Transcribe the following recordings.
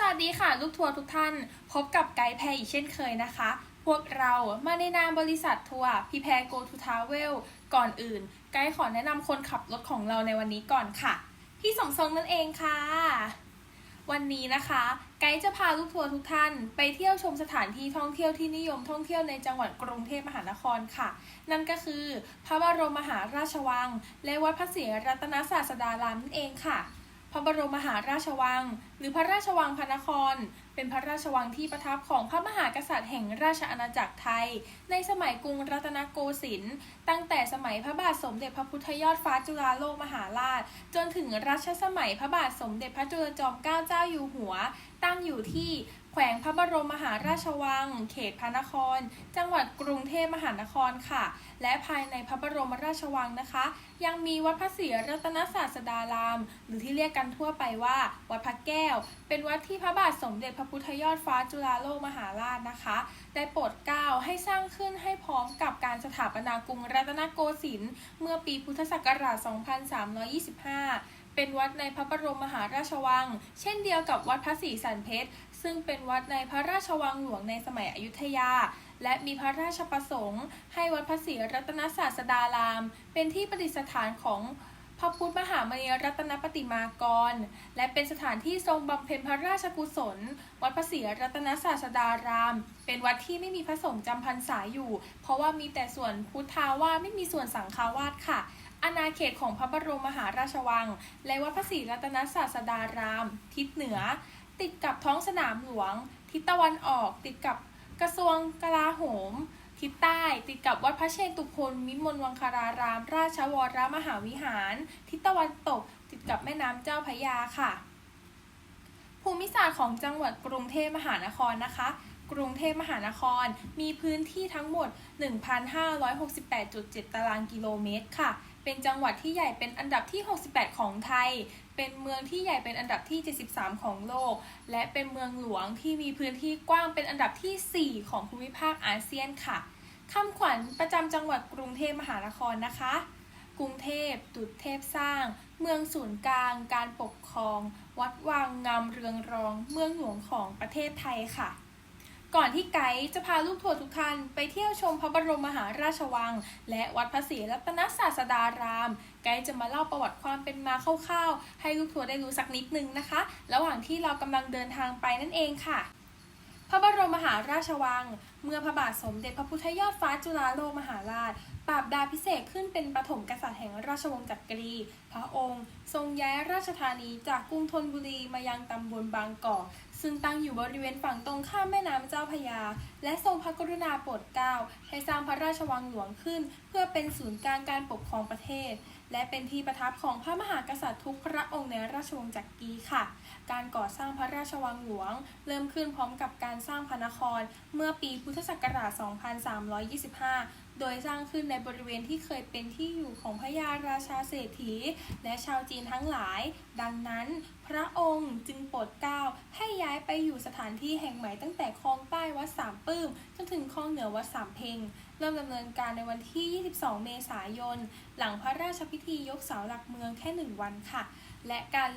สวัสดีค่ะลูกทัวร์ทุกท่าน พบกับไกด์แพรอีกเช่นเคยนะคะ พวกเรามาในนามบริษัททัวร์พีแพรโกทูทาเวลก่อนอื่น ไกด์ขอแนะนำคนขับรถของเราในวันนี้ก่อนค่ะ พี่สมทรงนั่นเองค่ะ วันนี้นะคะ ไกด์จะพาลูกทัวร์ทุกท่าน ไปเที่ยวชมสถานที่ท่องเที่ยวที่นิยมท่องเที่ยวในจังหวัดกรุงเทพมหานครค่ะ นั่นก็คือ พระบรมมหาราชวัง และวัดพระศรีรัตนศาสดารามนั่นเองค่ะพระบรมมหาราชวัง หรือพระราชวังพระนคร เป็นพระราชวังที่ประทับของพระมหากษัตริย์แห่งราชอาณาจักรไทย ในสมัยกรุงรัตนโกสินทร์ตั้งแต่สมัยพระบาทสมเด็จพระพุทธยอดฟ้าจุฬาโลกมหาราช จนถึงรัชสมัยพระบาทสมเด็จพระจุลจอมเกล้าเจ้าอยู่หัว ตั้งอยู่ที่แขวงพระบรมมหาราชวัง เขตพระนคร จังหวัดกรุงเทพมหานครค่ะ และภายในพระบรมราชวังนะคะ ยังมีวัดพระศรีรัตนศาสดาราม หรือที่เรียกกันทั่วไปว่า วัดพระแก้วเป็นวัดที่พระบาทสมเด็จพระพุทธยอดฟ้าจุฬาโลกมหาราชนะคะ ได้โปรดเกล้าให้สร้างขึ้นให้พร้อมกับการสถาปนากรุงรัตนโกสินทร์เมื่อปีพุทธศักราช 2325 เป็นวัดในพระบรมมหาราชวัง เช่นเดียวกับวัดพระศรีสันเพชรซึ่งเป็นวัดในพระราชวังหลวงในสมัยอยุธยา และมีพระราชประสงค์ ให้วัดพระศรีรัตนศาสดาราม เป็นที่ประดิษฐานของ พระพุทธมหามณีรัตนปฏิมากร และเป็นสถานที่ทรงบำเพ็ญพระราชกุศล วัดพระศรีรัตนศาสดาราม เป็นวัดที่ไม่มีพระสงฆ์จำพรรษาอยู่ เพราะว่ามีแต่ส่วนพุทธาวาสไม่มีส่วนสังฆาวาสค่ะ อาณาเขตของพระบรมมหาราชวัง และวัดพระศรีรัตนศาสดาราม ทิศเหนือ ติดกับท้องสนามหลวง ทิศตะวันออกติดกับกระทรวงกลาโหม ทิศใต้ติดกับวัดพระเชตุพนมิมลวังคาราราม ราชวรมหาวิหาร ทิศตะวันตก ติดกับแม่น้ำเจ้าพระยาค่ะ ภูมิศาสตร์ของจังหวัดกรุงเทพมหานครนะคะ กรุงเทพมหานครมีพื้นที่ทั้งหมด 1,568.7 ตารางกิโลเมตรค่ะ เป็นจังหวัดที่ใหญ่เป็นอันดับที่ 68 ของไทย เป็นเมืองที่ใหญ่เป็นอันดับที่ 73 ของโลก และเป็นเมืองหลวงที่มีพื้นที่กว้างเป็นอันดับที่ 4 ของภูมิภาคอาเซียนค่ะคำขวัญประจำจังหวัดกรุงเทพมหานครนะคะ กรุงเทพตุดเทพสร้าง เมืองศูนย์กลาง การปกครอง วัดวางงามเรืองรอง เมืองหลวงของประเทศไทยค่ะ ก่อนที่ไกด์จะพาลูกทัวร์ทุกท่านไปเที่ยวชมพระบรมมหาราชวัง และวัดพระศรีรัตนศาสดาราม ไกด์จะมาเล่าประวัติความเป็นมาคร่าวๆ ให้ลูกทัวร์ได้รู้สักนิดนึงนะคะ ระหว่างที่เรากำลังเดินทางไปนั่นเองค่ะ พระบรมมหาราชวัง เมื่อพระบาทสมเด็จพระพุทธยอดฟ้าจุฬาโลกมหาราช ปราบดาพิเศษขึ้นเป็นปฐมกษัตริย์แห่งราชวงศ์จักรี พระองค์ ทรงย้ายราชธานีจากกรุงธนบุรีมายังตำบลบางกอก ซึ่งตั้งอยู่บริเวณฝั่งตรงข้ามแม่น้ำเจ้าพยา และทรงพระกรุณาโปรดเกล้าให้สร้างพระราชวังหลวงขึ้น เพื่อเป็นศูนย์กลางการปกครองประเทศ และเป็นที่ประทับของพระมหากษัตริย์ทุกพระองค์ในราชวงศ์จักรีค่ะ การก่อสร้างพระราชวังหลวง เริ่มขึ้นพร้อมกับการสร้างพระนคร เมื่อปีพุทธศักราช 2325 โดยสร้างขึ้นในบริเวณที่เคยเป็นที่อยู่ของพระยาราชาเศรษฐี และชาวจีนทั้งหลาย ดังนั้น พระองค์จึงโปรดเกล้าให้ย้ายไปอยู่สถานที่แห่งใหม่ตั้งแต่คลองใต้วัดสามปื้มจนถึงคลองเหนือวัดสามเพงเริ่มดำเนินการในวันที่ 22 เมษายน หลังพระราชพิธียกเสาหลักเมืองแค่หนึ่งวันค่ะ และการ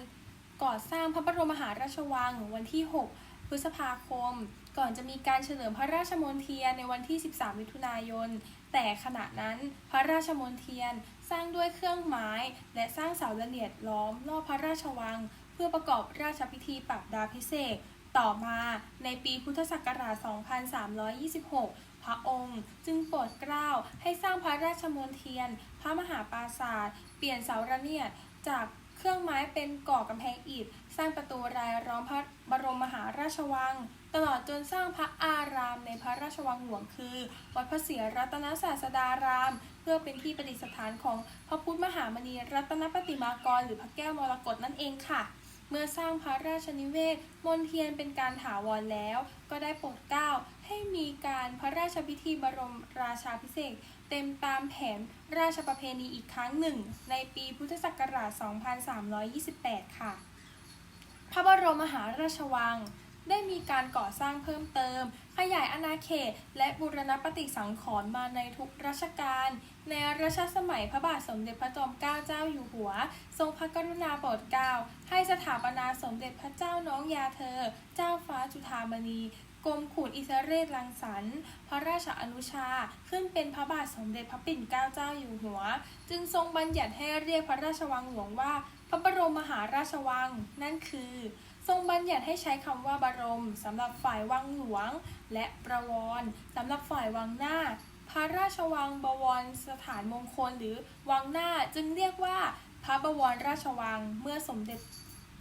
ก่อสร้างพระบรมมหาราชวังวันที่ 6 พฤษภาคม ก่อนจะมีการเฉลิมพระราชมนเทียนในวันที่ 13 มิถุนายน แต่ขณะนั้นพระราชมนเทียนสร้างด้วยเครื่องไม้ และสร้างเสาระเนียดล้อมรอบพระราชวัง เพื่อประกอบราชพิธีปรับดาพิเศษต่อมาในปีพุทธศักราช 2326 พระองค์จึงโปรดเกล้าให้สร้างพระราชมนเทียน พระมหาปราศาส์เปลี่ยนเสาระเนียดจาก เครื่องไม้เป็นก่อกำแพงอิฐ สร้างประตูรายล้อมพระบรมมหาราชวัง ตลอดจนสร้างพระอารามในพระราชวังหลวงคือ วัดพระศรีรัตนศาสดาราม เพื่อเป็นที่ประดิษฐานของพระพุทธมหามณีรัตนปฏิมากร หรือพระแก้วมรกตนั่นเองค่ะเมื่อสร้างพระราชนิเวศมนเทียนเป็นการถาวรแล้ว ก็ได้โปรดเกล้าให้มีการพระราชพิธีบรมราชาพิเศษ เต็มตามแผนราชประเพณีอีกครั้งหนึ่ง ในปีพุทธศักราช 2328 ค่ะ พระบรมมหาราชวังได้มีการก่อสร้างเพิ่มเติม ขยายอาณาเขต และบูรณปฏิสังขรณ์มาในทุกรัชกาล ในรัชสมัยพระบาทสมเด็จพระจอมเกล้าเจ้าอยู่หัว ทรงพระกรุณาโปรดเกล้าให้สถาปนาสมเด็จพระเจ้าน้องยาเธอ เจ้าฟ้าจุฑามณี กรมขุนอิสระเรศรังสรรค์พระราชอนุชาขึ้นเป็นพระบาทสมเด็จพระปิ่นเกล้าเจ้าอยู่หัว จึงทรงบัญญัติให้เรียกพระราชวังหลวงว่า พระบรมมหาราชวัง นั่นคือ ทรงบัญญัติให้ใช้คำว่าบรมสำหรับฝ่ายวังหลวง และประวรสำหรับฝ่ายวังหน้า พระราชวังบวรสถานมงคลหรือวังหน้าจึงเรียกว่าพระบวรราชวังเมื่อสมเด็จ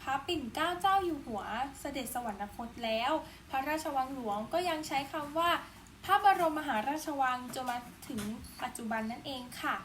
พระปิ่นเกล้าเจ้าอยู่หัวเสด็จสวรรคตแล้ว พระราชวังหลวงก็ยังใช้คำว่า พระบรมมหาราชวังจนมาถึงปัจจุบันนั่นเองค่ะ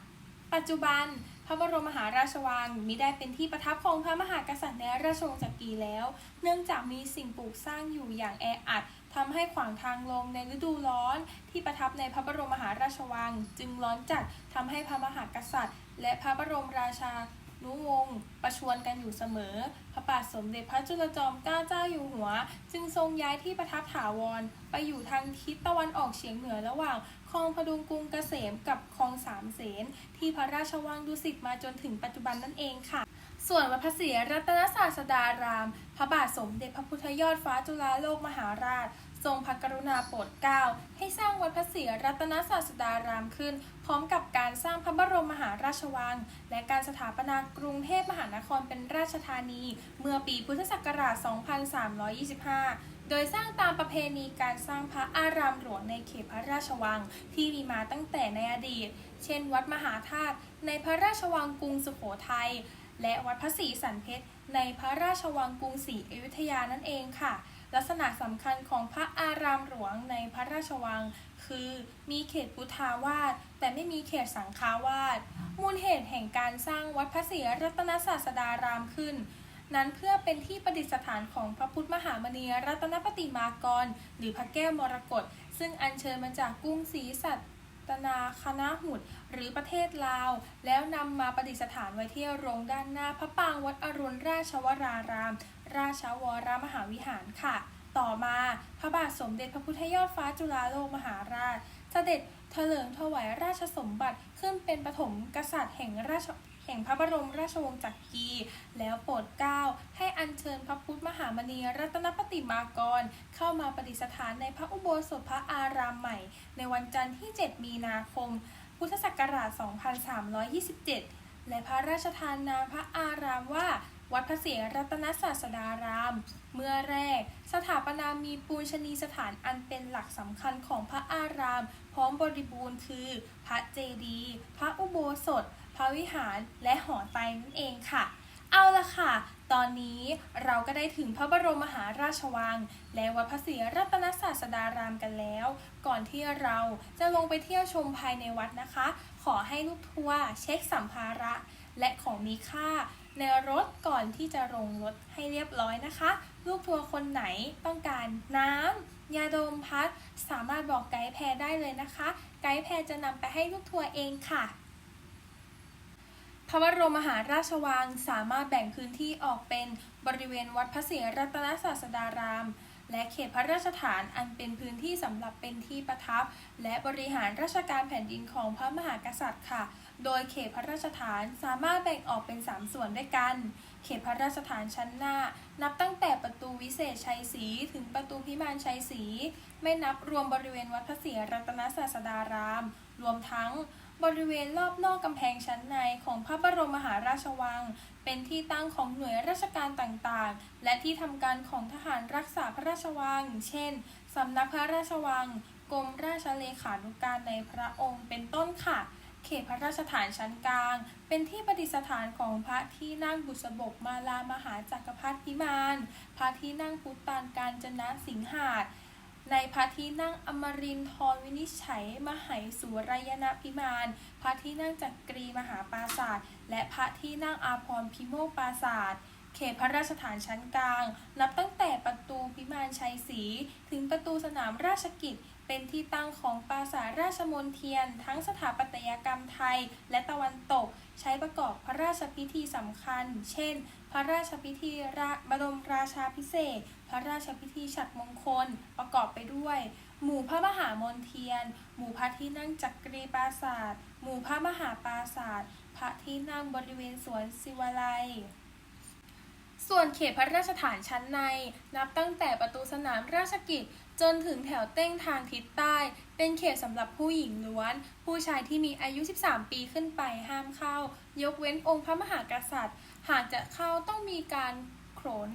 ปัจจุบันพระบรมมหาราชวังมิได้เป็นที่ประทับของพระมหากษัตริย์ในราชวงศ์จักรีแล้ว เนื่องจากมีสิ่งปลูกสร้างอยู่อย่างแออัดทำให้ขวางทางลงในฤดูร้อน ที่ประทับในพระบรมมหาราชวัง จึงร้อนจัดทำให้พระมหากษัตริย์ และพระบรมราชา นุวงศ์ประชวรกันอยู่เสมอ พระบาทสมเด็จพระจุลจอมเกล้าเจ้าอยู่หัว จึงทรงย้ายที่ประทับถาวร ไปอยู่ทางทิศตะวันออกเฉียงเหนือระหว่างคลองพดุงกรุงเกษมกับคลองสามเสนที่พระราชวังดุสิตมาจนถึงปัจจุบันนั่นเองค่ะส่วนวัดพระศรีรัตนศาสดาราม พระบาทสมเด็จพระพุทธยอดฟ้าจุฬาโลกมหาราช ทรงพระกรุณาโปรดเกล้าให้สร้างวัดพระศรีรัตนศาสดารามขึ้น พร้อมกับการสร้างพระบรมมหาราชวัง และการสถาปนากรุงเทพมหานครเป็นราชธานี เมื่อปีพุทธศักราช 2325โดยสร้างตามประเพณีการสร้างพระอารามหลวงในเขตพระราชวังที่มีมาตั้งแต่ในอดีต เช่น วัดมหาธาตุในพระราชวังกรุงสุโขทัย และวัดพระศรีสันเพชรในพระราชวังกรุงศรีอยุธยานั่นเองค่ะ ลักษณะสำคัญของพระอารามหลวงในพระราชวัง คือมีเขตพุทธาวาสแต่ไม่มีเขตสังฆาวาสมูลเหตุแห่งการสร้างวัดพระศรีรัตนศาสดารามขึ้น นั้นเพื่อเป็นที่ประดิษฐานของพระพุทธมหามณีรัตนปฏิมากร หรือพระแก้วมรกตซึ่งอัญเชิญมาจากกรุงศรีสัตนาคณะหุดหรือประเทศลาว แล้วนำมาประดิษฐานไว้ที่โรงด้านหน้าพระปางวัดอรุณราชวราราม ราชวรมหาวิหารค่ะ ต่อมาพระบาทสมเด็จพระพุทธยอดฟ้าจุฬาโลกมหาราช เสด็จเถลิงถวายราชสมบัติขึ้นเป็นปฐมกษัตริย์แห่งราชแห่งพระบรมราชวงศ์จักรี แล้วโปรดเกล้าให้อัญเชิญพระพุทธมหามณีรัตนปฏิมากร เข้ามาประดิษฐานในพระอุโบสถพระอารามใหม่ ในวันจันทร์ที่ 7 มีนาคม พุทธศักราช 2327 และพระราชทานนามพระอารามว่า วัดพระศรีรัตนศาสดาราม เมื่อแรก สถาปนามีปูชนีสถานอันเป็นหลักสำคัญของพระอาราม พร้อมบริบูรณ์คือ พระเจดีย์พระอุโบสถ พระวิหารและหอไตรนั่นเองค่ะ เอาละค่ะ ตอนนี้เราก็ได้ถึงพระบรมมหาราชวัง และวัดพระศรีรัตนศาสดารามกันแล้ว ก่อนที่เราจะลงไปเที่ยวชมภายในวัดนะคะ ขอให้ลูกทัวร์เช็คสัมภาระ และของมีค่า ในรถก่อนที่จะลงรถให้เรียบร้อยนะคะ ลูกทัวร์คนไหนต้องการน้ำยาดมพัด สามารถบอกไกด์แพรได้เลยนะคะ ไกด์แพรจะนำไปให้ลูกทัวร์เองค่ะพระบรมมหาราชวังสามารถแบ่งพื้นที่ออกเป็นบริเวณวัดพระศรีรัตนศาสดาราม และเขตพระราชฐานอันเป็นพื้นที่สำหรับเป็นที่ประทับ และบริหารราชการแผ่นดินของพระมหากษัตริย์ค่ะ โดยเขตพระราชฐานสามารถแบ่งออกเป็น 3 ส่วนด้วยกัน เขตพระราชฐานชั้นหน้า นับตั้งแต่ประตูวิเศษชัยศรีถึงประตูพิมานชัยศรีไม่นับรวมบริเวณวัดพระศรีรัตนศาสดาราม รวมทั้งบริเวณรอบนอกกำแพงชั้นในของพระบรมมหาราชวัง เป็นที่ตั้งของหน่วยราชการต่างๆ และที่ทำการของทหารรักษาพระราชวัง เช่นสำนักพระราชวัง กรมราชเลขานุการในพระองค์เป็นต้นค่ะ เขตพระราชฐานชั้นกลาง เป็นที่ประดิษฐานของพระที่นั่งบุษบกมาลามหาจักรพรรดิพิมานพระที่นั่งพุทธานการจนะสิงหาดในพระที่นั่งอมรินทรวินิจฉัย มหายสุรยนพิมานพระที่นั่งจักรีมหาปราศาสตร์และพระที่นั่งอาพรพิโมกปราศาสตร์เขตพระราชฐานชั้นกลาง นับตั้งแต่ประตูพิมานชัยศรีถึงประตูสนามราชกิจ เป็นที่ตั้งของปราสาทราชมนเทียน ทั้งสถาปัตยกรรมไทยและตะวันตก ใช้ประกอบพระราชพิธีสำคัญ เช่น พระราชพิธีระบรมราชาพิเศษ พระราชพิธีฉัตรมงคล ประกอบไปด้วย หมู่พระมหามนเทียน หมู่พระที่นั่งจักรีปราศาส์หมู่พระมหาปราศาส์พระที่นั่งบริเวณสวนศิวาลัยส่วนเขตพระราชฐานชั้นใน นับตั้งแต่ประตูสนามราชกิจ จนถึงแถวเต้งทางทิศใต้ เป็นเขตสำหรับผู้หญิงล้วน ผู้ชายที่มีอายุ 13 ปีขึ้นไปห้ามเข้า ยกเว้นองค์พระมหากษัตริย์ หากจะเข้าต้องมีการโขน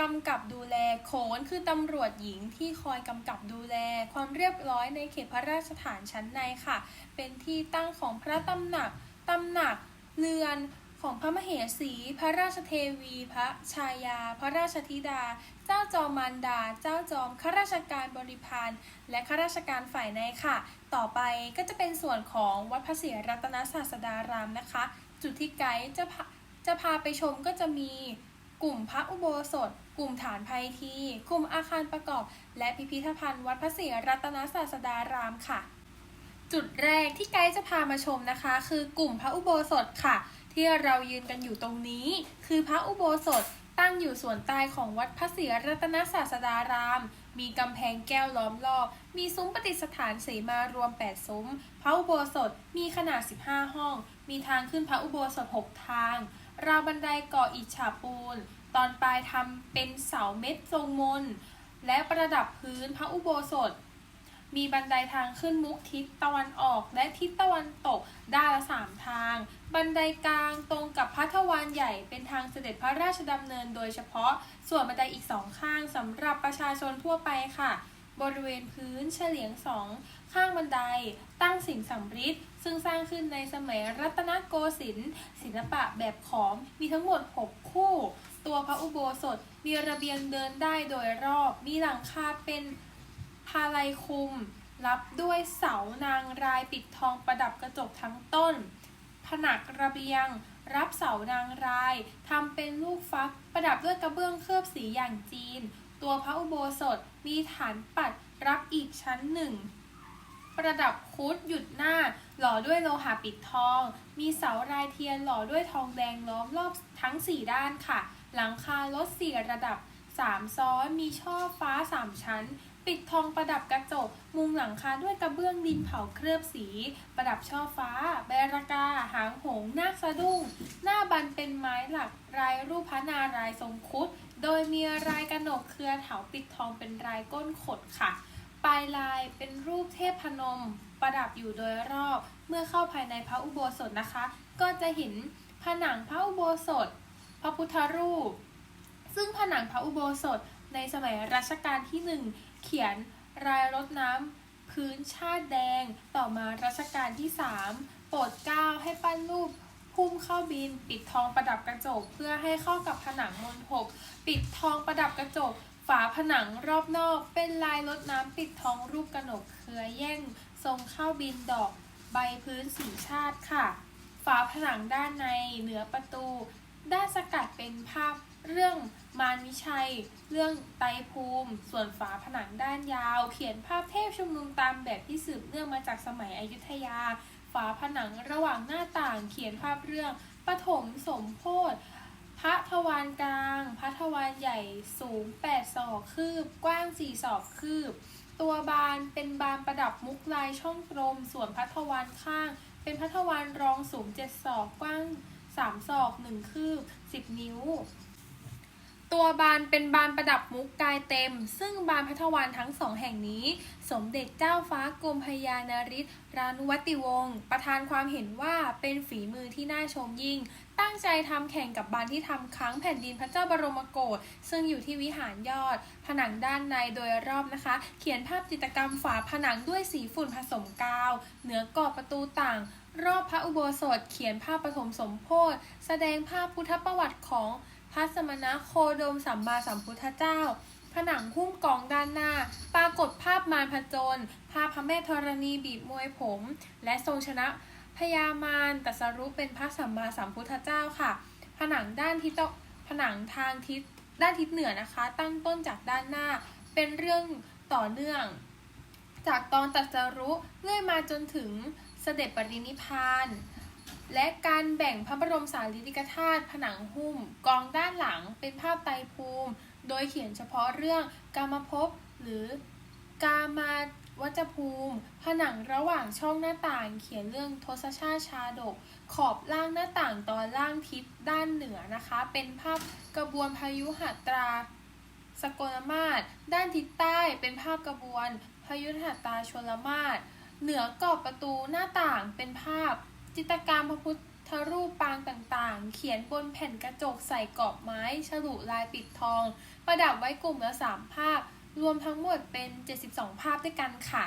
กำกับดูแลโขนคือตำรวจหญิงที่คอยกำกับดูแล ความเรียบร้อยในเขตพระราชฐานชั้นในค่ะ เป็นที่ตั้งของพระตำหนักตำหนักเรือน ของพระมเหสี พระราชเทวี พระชายา พระราชธิดา เจ้าจอมมารดา เจ้าจอมข้าราชการบริพารและข้าราชการฝ่ายในค่ะ ต่อไปก็จะเป็นส่วนของวัดพระศรีรัตนศาสดารามนะคะ จุดที่ไกด์จะพาจะพาไปชมก็จะมีกลุ่มพระอุโบสถ กลุ่มฐานภัยที กลุ่มอาคารประกอบ และพิพิธภัณฑ์วัดพระศรีรัตนศาสดารามค่ะ จุดแรกที่ไกด์จะพามาชมนะคะ คือกลุ่มพระอุโบสถค่ะ ที่เรายืนกันอยู่ตรงนี้ คือพระอุโบสถตั้งอยู่ส่วนใต้ของวัดพระศรีรัตนศาสดาราม มีกำแพงแก้วล้อมรอบ มีซุ้มปฏิสถานเสมารวม 8 ซุ้ม พระอุโบสถมีขนาด 15 ห้อง มีทางขึ้นพระอุโบสถ 6 ทาง ราวบันไดก่ออิฐฉาปูน ตอนปลายทำเป็นเสาเม็ดทรงมน และประดับพื้นพระอุโบสถ มีบันไดทางขึ้นมุกทิศตะวันออกและทิศตะวันตกด้านละสามทาง บันไดกลางตรงกับพระทวารใหญ่เป็นทางเสด็จพระราชดำเนินโดยเฉพาะ ส่วนบันไดอีกสองข้างสำหรับประชาชนทั่วไปค่ะ บริเวณพื้นเฉลียงสองข้างบันไดตั้งสิ่งสำริดซึ่งสร้างขึ้นในสมัยรัตนโกสินทร์ศิลปะแบบขอมมีทั้งหมด 6 คู่ ตัวพระอุโบสถมีระเบียงเดินได้โดยรอบ มีหลังคาเป็น พาลัยคุม รับด้วยเสานางรายปิดทองประดับกระจกทั้งต้น ผนักระเบียง รับเสานางรายทำเป็นลูกฟักประดับด้วยกระเบื้องเคลือบสีอย่างจีน ตัวพระอุโบสถมีฐานปัดรับอีกชั้นหนึ่งประดับคุดหยุดหน้า หล่อด้วยโลหะปิดทอง มีเสารายเทียนหล่อด้วยทองแดงล้อมรอบทั้ง 4 ด้านค่ะ หลังคารถสี่ระดับ 3 ซ้อนมีช่อฟ้า 3 ชั้น ปิดทองประดับกระจก มุงหลังคาด้วยกระเบื้องดินเผาเคลือบสี ประดับช่อฟ้า แบรากา หางหงนาคสะดุ้ง หน้าบันเป็นไม้หลัก รายรูปพระนารายทรงครุฑโดยมีรายกระหนกเครือเถาปิดทองเป็นรายก้นขดค่ะ ปลายลายเป็นรูปเทพพนม ประดับอยู่โดยรอบ เมื่อเข้าภายในพระอุโบสถนะคะ ก็จะเห็นผนังพระอุโบสถ พระพุทธรูป ซึ่งผนังพระอุโบสถในสมัยรัชกาลที่หนึ่ง เขียนรายรดน้ำพื้นชาติแดง ต่อมารัชกาลที่ 3 โปรดเกล้าให้ปั้นรูปพุ่มเข้าบิน ปิดทองประดับกระจก เพื่อให้เข้ากับผนังมณฑปปิดทองประดับกระจก ฝาผนังรอบนอกเป็นลายรดน้ำปิดทองรูปกระหนกเครือแย่ง ทรงเข้าบินดอก ใบพื้นสีชาติค่ะ ฝาผนังด้านในเหนือประตู ได้สกัดเป็นภาพเรื่อง มารวิชัย เรื่องไตภูมิ ส่วนฝาผนังด้านยาว เขียนภาพเทพชุมนุมตามแบบที่สืบเนื่องมาจากสมัยอยุธยา ฝาผนังระหว่างหน้าต่างเขียนภาพเรื่องปฐมสมโพธิพระทวารกลาง พระทวารใหญ่สูง 8 ศอกคืบ กว้าง 4 ศอกคืบ ตัวบานเป็นบานประดับมุกลายช่องกลม ส่วนพระทวารข้าง เป็นพระทวารรองสูง 7 ศอก กว้าง 3 ศอก 1 คืบ 10 นิ้ว ตัวบานเป็นบานประดับมุกกายเต็ม ซึ่งบานพัทวานทั้งสองแห่งนี้ สมเด็จเจ้าฟ้ากรมพยานาริศรานุวัติวงศ์ประธานความเห็นว่าเป็นฝีมือที่น่าชมยิ่ง ตั้งใจทำแข่งกับบานที่ทำค้างแผ่นดินพระเจ้าบรมโกศซึ่งอยู่ที่วิหารยอด ผนังด้านในโดยรอบนะคะ เขียนภาพจิตรกรรมฝาผนังด้วยสีฝุ่นผสมกาว เหนือกรอบประตูต่างรอบพระอุโบสถเขียนภาพปฐมสมโพธิแสดงภาพพุทธประวัติของ ระสมณะโคดมสัมมาสัมพุทธเจ้า ผนังหุ้มกองด้านหน้า ปรากฏภาพมารพจนภาพพระแม่ธรณีบีบมวยผม และทรงชนะพญามารตัสรู้เป็นพระสัมมาสัมพุทธเจ้าค่ะ ผนังด้านทิศตะผนังทางทิศด้านทิศเหนือนะคะ ตั้งต้นจากด้านหน้า เป็นเรื่องต่อเนื่อง จากตอนตัสรู้เรื่อยมาจนถึงเสด็จปรินิพาน และการแบ่งพระบรมสารีริกธาตุผนังหุ้มกองด้านหลังเป็นภาพไตรภูมิ โดยเขียนเฉพาะเรื่องกามภพหรือกามาวัจภูมิ ผนังระหว่างช่องหน้าต่างเขียนเรื่องทศชาติชาดก ขอบล่างหน้าต่างตอนล่างทิศด้านเหนือนะคะ เป็นภาพกระบวนพายุหตราสกลมาศด้านทิศใต้เป็นภาพกระบวนพายุหตราชลมาศเหนือกรอบประตูหน้าต่างเป็นภาพ จิตรกรรมพระพุทธรูปปางต่างๆ เขียนบนแผ่นกระจกใส่กรอบไม้ ฉลุลายปิดทอง ประดับไว้กลุ่มละสามภาพ รวมทั้งหมดเป็น 72 ภาพด้วยกันค่ะ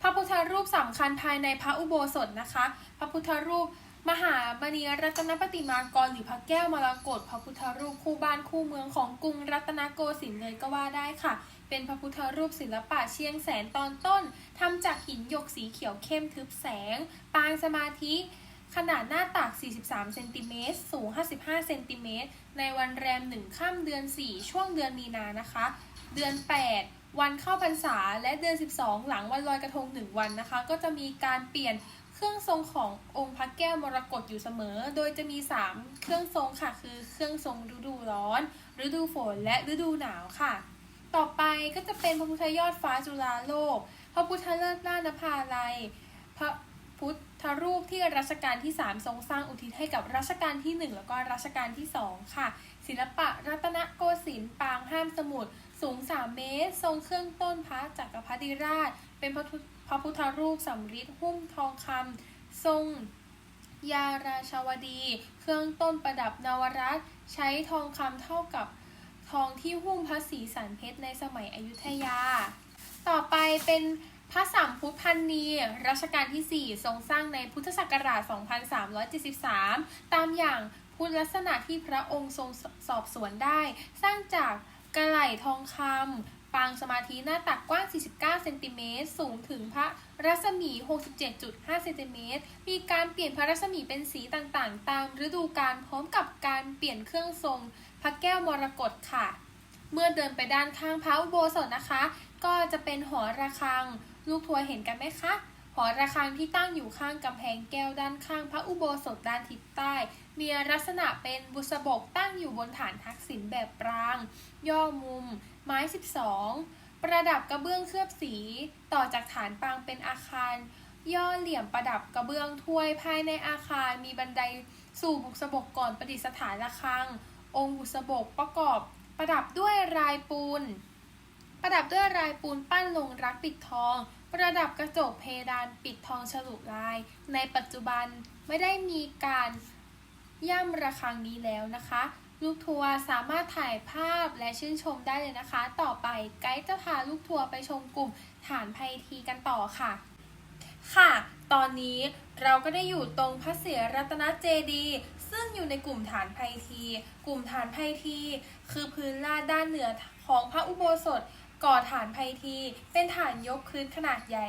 พระพุทธรูปสำคัญภายในพระอุโบสถนะคะ พระพุทธรูปมหามณีรัตนปฏิมากรหรือพระแก้วมรกตพระพุทธรูปคู่บ้านคู่เมืองของกรุงรัตนโกสินทร์เลยก็ว่าได้ค่ะ เป็นพระพุทธรูปศิลปะเชียงแสนตอนต้นทำจากหินหยกสีเขียวเข้มทึบแสง ปางสมาธิ ขนาดหน้าตัก 43 เซนติเมตร สูง 55 เซนติเมตร ในวันแรม 1 ค่ำเดือน 4 ช่วงเดือนมีนานะคะ เดือน 8วันเข้าพรรษาและเดือน 12 หลังวันลอยกระทง 1 วันนะคะ ก็จะมีการเปลี่ยนเครื่องทรงขององค์พระแก้วมรกตอยู่เสมอ โดยจะมี 3 เครื่องทรงค่ะ คือเครื่องทรงฤดูร้อน ฤดูฝนและฤดูหนาวค่ะ ต่อไปก็จะเป็นพระพุทธยอดฟ้าจุฬาโลก พระพุทธเลิศล่านภาลัย พระพุทธรูปที่รัชกาลที่ 3 ทรงสร้างอุทิศให้กับรัชกาลที่ 1 แล้วก็รัชกาลที่ 2 ค่ะ ศิลปะรัตนโกสินทร์ปางห้ามสมุทรสูง 3 เมตร ทรงเครื่องต้นพระจักรพรรดิราช เป็นพระพุทธระพุทธรูปสำริดหุ้มทองคำทรงยาราชาวดี เครื่องต้นประดับนวรัตใช้ทองคำเท่ากับ องที่หุ้มพระศรีสันเพชรในสมัยอยุธยา ต่อไปเป็นพระสัมพุทธพันนีรัชกาลที่ 4 ทรงสร้างในพุทธศักราช 2373 ตามอย่างพุทธลักษณะที่พระองค์ทรงสอบสวนได้ สร้างจากกระไหล่ทองคำปางสมาธิหน้าตักกว้าง 49 เซนติเมตร สูงถึงพระรัศมี 67.5 เซนติเมตร มีการเปลี่ยนพระรัศมีเป็นสีต่างๆ ตามฤดูกาลพร้อมกับการเปลี่ยนเครื่องทรง ระแก้วมรกตค่ะ เมื่อเดินไปด้านข้างพระอุโบสถนะคะ ก็จะเป็นหอระฆัง ลูกทัวร์เห็นกันไหมคะหอระฆังที่ตั้งอยู่ข้างกำแพงแก้วด้านข้างพระอุโบสถด้านทิศใต้ มีลักษณะเป็นบุษบกตั้งอยู่บนฐานทักษิณแบบปราง ย่อมุม ไม้ 12 ประดับกระเบื้องเคลือบสี ต่อจากฐานปางเป็นอาคาร ย่อเหลี่ยมประดับกระเบื้องถ้วยภายในอาคารมีบันไดสู่บุษบกก่อนประดิษฐานระฆัง องค์บุษบกประกอบประดับด้วยลายปูน ประดับด้วยลายปูนปั้นลงรักปิดทอง ประดับกระจกเพดานปิดทองฉลุลาย ในปัจจุบันไม่ได้มีการย่ำระฆังนี้แล้วนะคะลูกทัวร์สามารถถ่ายภาพและชื่นชมได้เลยนะคะ ต่อไปไกด์จะพาลูกทัวร์ไปชมกลุ่มฐานไพทีกันต่อค่ะ ค่ะ ตอนนี้เราก็ได้อยู่ตรงพระเศียรัตนเจดีย์ซึ่งอยู่ในกลุ่มฐานไพที กลุ่มฐานไพที คือพื้นลาดด้านเหนือของพระอุโบสถ ก่อฐานไพที เป็นฐานยกพื้นขนาดใหญ่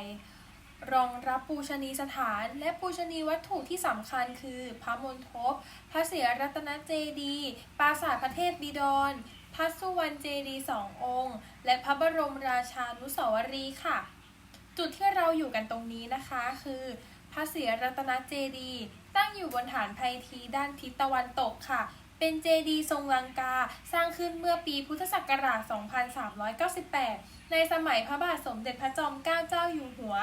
รองรับปูชนีสถาน และปูชนีวัตถุที่สำคัญคือ พระมณฑปพระเศียรัตนเจดีย์ปราสาทพระเทพบิดรพระสุวรรณเจดีย์สององค์ และพระบรมราชานุสาวรีค่ะ จุดที่เราอยู่กันตรงนี้นะคะคือพระเศียรัตนเจดีย์ตั้งอยู่บนฐานไพทีด้านทิศตะวันตกค่ะ เป็นเจดีย์ทรงลังกา สร้างขึ้นเมื่อปีพุทธศักราช 2398 ในสมัยพระบาทสมเด็จพระจอมเกล้าเจ้าอยู่หัว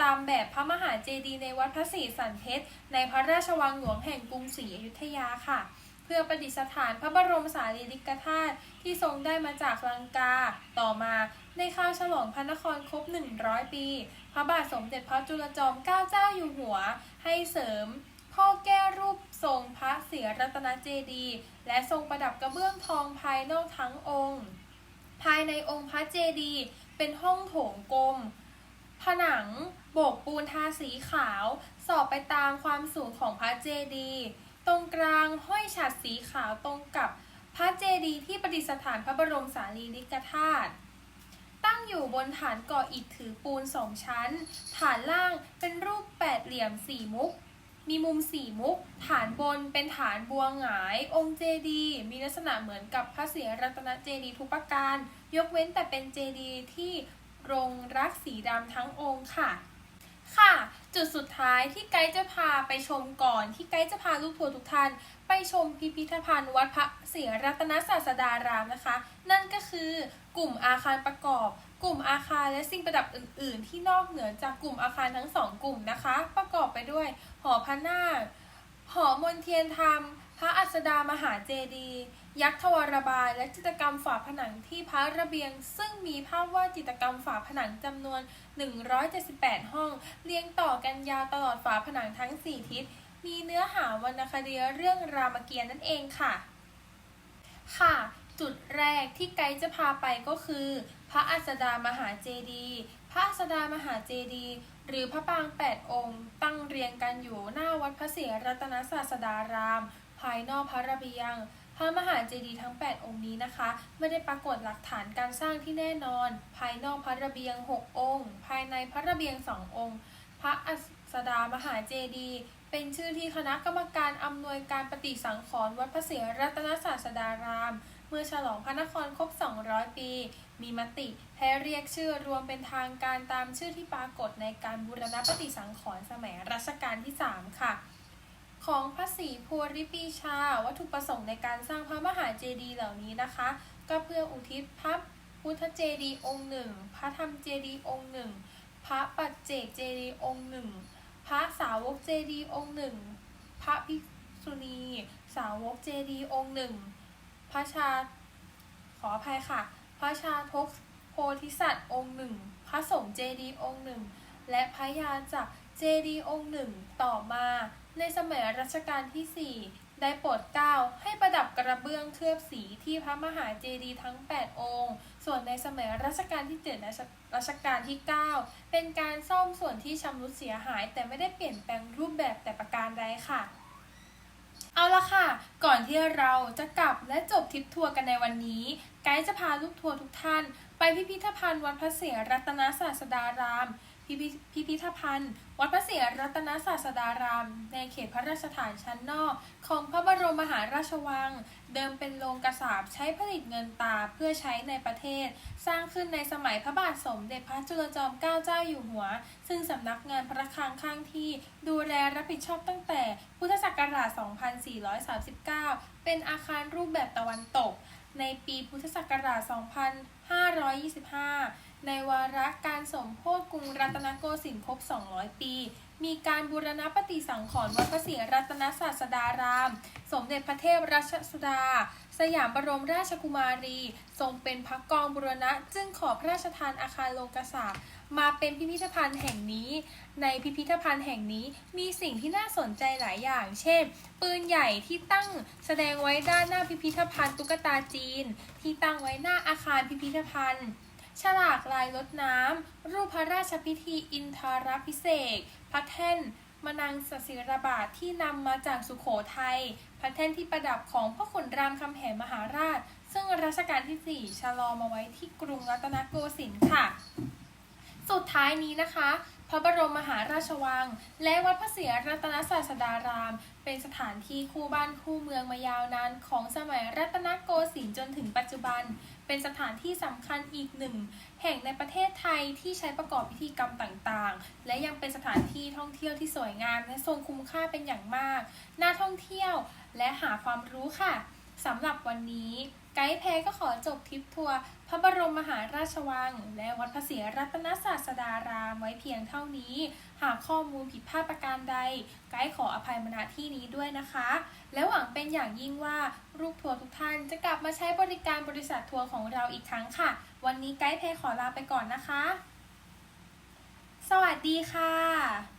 ตามแบบพระมหาเจดีย์ในวัดพระศรีสันเพชรในพระราชวังหลวงแห่งกรุงศรีอยุธยาค่ะเพื่อประดิษฐานพระบรมสารีริกธาตุที่ทรงได้มาจากลังกา ต่อมา ในคราวฉลองพระนครครบ 100 ปี พระบาทสมเด็จพระจุลจอมเกล้าเจ้าอยู่หัว ให้เสริมพ่อแก้รูปทรงพระเศียรัตนเจดีย์และทรงประดับกระเบื้องทองภายนอกทั้งองค์ ภายในองค์พระเจดีย์เป็นห้องโถงกลม ผนังโบกปูนทาสีขาว สอบไปตามความสูงของพระเจดีย์ตรงกลางห้อยฉัตรสีขาวตรงกับพระเจดีย์ที่ประดิษฐานพระบรมสารีริกธาตุ ตั้งอยู่บนฐานก่ออิฐถือปูนสองชั้น ฐานล่างเป็นรูปแปดเหลี่ยมสี่มุก มีมุมสี่มุก ฐานบนเป็นฐานบัวหงาย องค์เจดีมีลักษณะเหมือนกับพระเศียรัตนเจดีทุกประการ ยกเว้นแต่เป็นเจดีที่รงรักสีดำทั้งองค์ค่ะ ค่ะ จุดสุดท้ายที่ไกด์จะพาไปชมก่อนที่ไกด์จะพาลูกทัวร์ทุกท่าน ไปชมพิพิธภัณฑ์วัดพระศรีรัตนศาสดารามนะคะ นั่นก็คือ กลุ่มอาคารประกอบ กลุ่มอาคารและสิ่งประดับอื่น ๆ ที่นอกเหนือจากกลุ่มอาคารทั้งสองกลุ่มนะคะ ประกอบไปด้วย หอพระนาคหอมนเทียนธรรม พระอัสดามหาเจดี ยักษ์ทวารบายและจิตรกรรมฝาผนังที่พระระเบียง ซึ่งมีภาพวาดจิตรกรรมฝาผนังจำนวน 178 ห้อง เรียงต่อกันยาวตลอดฝาผนังทั้ง 4 ทิศ มีเนื้อหาวรรณคดีเรื่องรามเกียรติ์นั่นเองค่ะ ค่ะ จุดแรกที่ไกด์จะพาไปก็คือ พระอัสดามหาเจดีย์ พระอัสดามหาเจดีย์หรือพระปางแปดองค์ ตั้งเรียงกันอยู่หน้าวัดพระศรีรัตนศาสดาราม ภายนอกพระระเบียง พระมหาเจดีย์ทั้ง 8 องค์นี้นะคะ ไม่ได้ปรากฏหลักฐานการสร้างที่แน่นอน ภายนอกพระระเบียง 6 องค์ ภายในพระระเบียง 2 องค์ พระอัสดามหาเจดีย์เป็นชื่อที่คณะกรรมการอำนวยการปฏิสังขรณ์วัดพระศรีรัตนศาสดาราม เมื่อฉลองพระนครครบ 200 ปี มีมติให้เรียกชื่อรวมเป็นทางการตามชื่อที่ปรากฏในการบูรณปฏิสังขรณ์สมัยรัชกาลที่ 3 ค่ะ ของพระศรีภูริปีชา วัตถุประสงค์ในการสร้างพระมหาเจดีย์เหล่านี้นะคะ ก็เพื่ออุทิศพระพุทธเจดีย์องค์หนึ่ง พระธรรมเจดีย์องค์หนึ่ง พระปัจเจกเจดีย์องค์หนึ่ง พระสาวกเจดีย์องค์หนึ่ง พระภิกษุณี สาวกเจดีย์องค์หนึ่ง พระชา ขออภัยค่ะ พระชาทกโพธิสัตว์องค์หนึ่ง พระสงฆ์เจดีย์องค์หนึ่ง และพระยาจักรเจดีย์องค์หนึ่งต่อมา ในสมัยรัชกาลที่ 4 ได้โปรดเกล้าให้ประดับกระเบื้องเคลือบสีที่พระมหาเจดีย์ทั้ง 8 องค์ ส่วนในสมัยรัชกาลที่7และรัชกาลที่ 9 เป็นการซ่อมส่วนที่ชำรุดเสียหาย แต่ไม่ได้เปลี่ยนแปลงรูปแบบแต่ประการใดค่ะ ละค่ะ ก่อนที่เราจะกลับและจบทริปทัวร์กันในวันนี้ ไกด์จะพาลูกทัวร์ทุกท่าน ไปพิพิธภัณฑ์วัดพระศรีรัตนศาสดาราม พิพิพิพิธภัณฑ์ วัดพระศรีรัตนศาสดาราม ในเขตพระราชฐานชั้นนอก ของพระบรมมหาราชวัง เดิมเป็นโรงกระสาบใช้ผลิตเงินตาเพื่อใช้ในประเทศ สร้างขึ้นในสมัยพระบาทสมเด็จพระจุลจอมเกล้าเจ้าอยู่หัว ซึ่งสำนักงานพระคลังข้างที่ดูแลรับผิดชอบตั้งแต่พุทธศักราช 2439 เป็นอาคารรูปแบบตะวันตก ในปีพุทธศักราช 2525 ในวาระการสมโภชกรุงรัตนโกสินทร์ครบ 200 ปี มีการบูรณปฏิสังขรณ์วัดพระศรีรัตนศาสดาราม สมเด็จพระเทพรัชสุดา สยามบรมราชกุมารี ทรงเป็นพระกองบุรณะ จึงขอพระราชทานอาคารโลกษาปณ์มาเป็นพิพิธภัณฑ์แห่งนี้ ในพิพิธภัณฑ์แห่งนี้มีสิ่งที่น่าสนใจหลายอย่าง เช่น ปืนใหญ่ที่ตั้งแสดงไว้ด้านหน้าพิพิธภัณฑ์ตุ๊กตาจีน ที่ตั้งไว้หน้าอาคารพิพิธภัณฑ์ ฉลากลายรถน้ำ รูปพระราชพิธีอินทรพิเศษพระแท่นมนังสศิรบาทที่นำมาจากสุขโขทัยพระแท่นที่ประดับของพ่อขุนรามคำแหงมหาราช ซึ่งรัชกาลที่ 4 ชะลอมาไว้ที่กรุงรัตนโกสินทร์ค่ะ สุดท้ายนี้นะคะ พระบรมมหาราชวัง และวัดพระศรีรัตนศาสดาราม เป็นสถานที่คู่บ้านคู่เมืองมายาวนานของสมัยรัตนโกสินทร์จนถึงปัจจุบัน เป็นสถานที่สำคัญอีกหนึ่งแห่งในประเทศไทยที่ใช้ประกอบพิธีกรรมต่างๆ และยังเป็นสถานที่ท่องเที่ยวที่สวยงาม และทรงคุ้มค่าเป็นอย่างมาก น่าท่องเที่ยวและหาความรู้ค่ะสำหรับวันนี้ไกด์แพรก็ขอจบทริปทัวร์พระบรมมหาราชวัง และวัดพระศรีรัตนศาสดารามไว้เพียงเท่านี้ หากข้อมูลผิดพลาดประการใด ไกด์ขออภัยมาณที่นี้ด้วยนะคะ และหวังเป็นอย่างยิ่งว่าลูกทัวร์ทุกท่านจะกลับมาใช้บริการบริษัททัวร์ของเราอีกครั้งค่ะ วันนี้ไกด์เพขอลาไปก่อนนะคะ สวัสดีค่ะ